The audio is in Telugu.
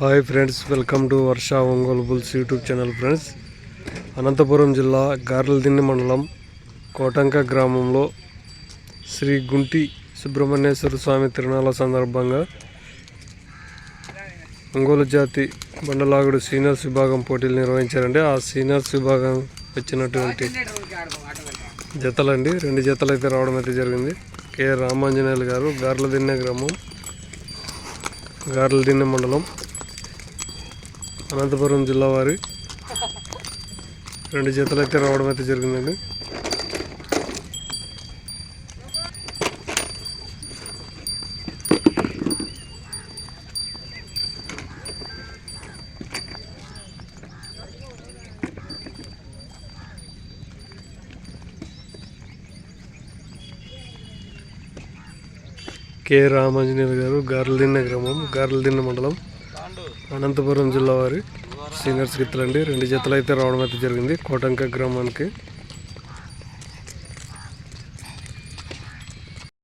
Hi friends welcome to Varsha Ongole bulls YouTube channel friends Anantapuram జిల్లా గార్లదిన్నె మండలం కోటంక గ్రామంలో శ్రీ గుంటి సుబ్రహ్మణ్యేశ్వర స్వామి తిరునాళ్ళ సందర్భంగా ఒంగోలు జాతి బండలాగుడు సీనియర్స్ విభాగం పోటీలు నిర్వహించారండి ఆ సీనియర్స్ విభాగం వచ్చినటువంటి జతలండి. రెండు జతలు అయితే రావడం అయితే జరిగింది. కె. రామాంజనేయులు గారు గార్లదిన్నె గ్రామం గార్లదిన్నె మండలం. అనంతపురం జిల్లా వారి రెండు జతలు అయితే రావడం అయితే జరిగిందండి. కె రామాంజనేయులు గారు గార్లదిన్న గ్రామం గార్లదిన్న మండలం. అనంతపురం జిల్లా వారి. సీనియర్స్ గిత్తలండి రెండు జతలు అయితే రావడం అయితే జరిగింది. కోటంక గ్రామానికి.